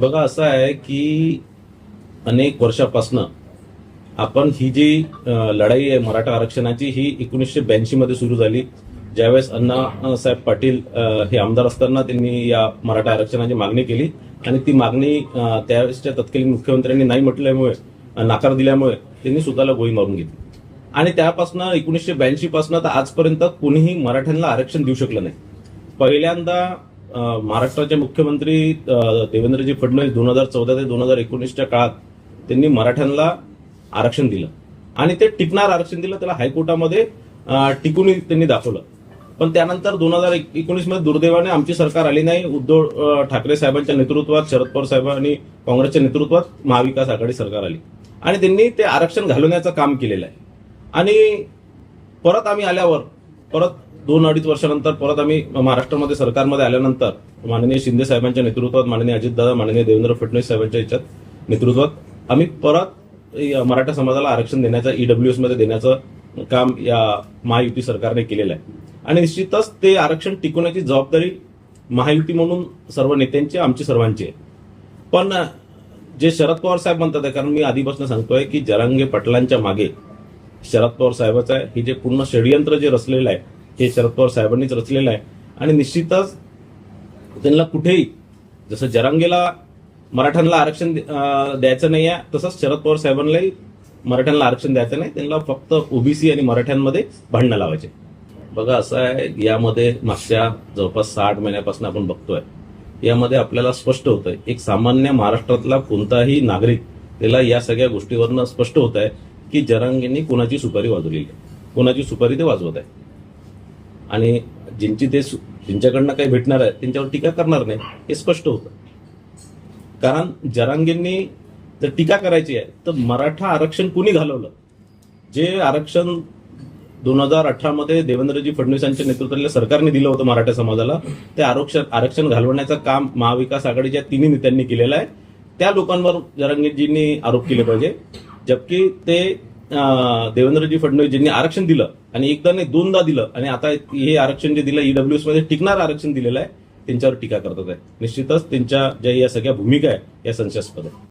बघा असं आहे की अनेक वर्षापासनं आपण ही जी लढाई आहे मराठा आरक्षणाची ही एकोणीसशे ब्याऐंशी मध्ये सुरू झाली. ज्यावेळेस अण्णा साहेब पाटील हे आमदार असताना त्यांनी या मराठा आरक्षणाची मागणी केली. आणि ती मागणी त्यावेळेसच्या तत्कालीन मुख्यमंत्र्यांनी नाही म्हटल्यामुळे नाकार दिल्यामुळे त्यांनी स्वतःला गोळी मारून घेतली. आणि त्यापासून एकोणीसशे ब्याऐंशी पासून तर आजपर्यंत कोणीही मराठ्यांना आरक्षण देऊ शकलं नाही. पहिल्यांदा महाराष्ट्राचे मुख्यमंत्री देवेंद्रजी फडणवीस दोन हजार चौदा ते दोन हजार एकोणीसच्या काळात त्यांनी मराठ्यांना आरक्षण दिलं. आणि ते टिकणार आरक्षण दिलं त्याला हायकोर्टामध्ये टिकून त्यांनी दाखवलं. पण त्यानंतर दोन हजार एकोणीसमध्ये दुर्दैवाने आमची सरकार आली नाही. उद्धव ठाकरे साहेबांच्या नेतृत्वात शरद पवार साहेब आणि काँग्रेसच्या नेतृत्वात महाविकास आघाडी सरकार आली. आणि त्यांनी ते आरक्षण घालवण्याचं काम केलेलं आहे. आणि परत आम्ही आल्यावर परत दोन अडीच वर्षानंतर परत आम्ही महाराष्ट्रामध्ये सरकारमध्ये आल्यानंतर माननीय शिंदे साहेबांच्या नेतृत्वात माननीय अजितदादा माननीय देवेंद्र फडणवीस साहेबांच्या याच्यात नेतृत्वात आम्ही परत या मराठा समाजाला आरक्षण देण्याचं ईडब्ल्यू एसमध्ये देण्याचं काम या महायुती सरकारने केलेलं आहे. आणि निश्चितच ते आरक्षण टिकवण्याची जबाबदारी महायुती म्हणून सर्व नेत्यांची आमची सर्वांची आहे. पण जे शरद पवार साहेब म्हणतात कारण मी आधीपासून सांगतोय की जरांगे पाटलांच्या मागे शरद पवार साहेबाचं आहे. हे जे पूर्ण षडयंत्र जे रचलेलं आहे हे शरद पवार साहेबांनीच रचलेलं आहे. आणि निश्चितच त्यांना कुठेही जसं जरांगेला मराठ्यांना आरक्षण द्यायचं नाही आहे तसंच शरद पवार साहेबांनाही मराठ्यांना आरक्षण द्यायचं नाही. त्यांना फक्त ओबीसी आणि मराठ्यांमध्ये भांडणं लावायचे. बघा असं आहे यामध्ये मागच्या जवळपास साठ महिन्यापासून आपण बघतोय. यामध्ये आपल्याला स्पष्ट होतंय एक सामान्य महाराष्ट्रातला कोणताही नागरिक त्याला या सगळ्या गोष्टीवरनं स्पष्ट होत आहे की जरांगेंनी कुणाची सुपारी वाजवलेली आहे कुणाची सुपारी ते वाजवत आहे. आणि ज्यांची ते ज्यांच्याकडनं काही भेटणार आहे त्यांच्यावर टीका करणार नाही हे स्पष्ट होतं. कारण जरांगींनी जर टीका करायची आहे तर मराठा आरक्षण कुणी घालवलं? जे आरक्षण दोन हजार अठरा मध्ये देवेंद्रजी फडणवीसांच्या नेतृत्वातल्या सरकारने दिलं होतं मराठा समाजाला ते आरक्षण आरक्षण घालवण्याचं काम महाविकास आघाडीच्या तिन्ही नेत्यांनी केलेलं आहे. त्या लोकांवर जरांगीजींनी आरोप केले पाहिजे. जबकी ते देवेंद्रजी फडणवीसजींनी आरक्षण दिलं आणि एकदा नाही दोनदा दिलं आणि आता हे आरक्षण जे दिलं ईडब्ल्यूएसमध्ये टिकणार आरक्षण दिलेलं आहे त्यांच्यावर टीका करतात आहे. निश्चितच त्यांच्या ज्या या सगळ्या भूमिका आहे या संशयास्पद आहे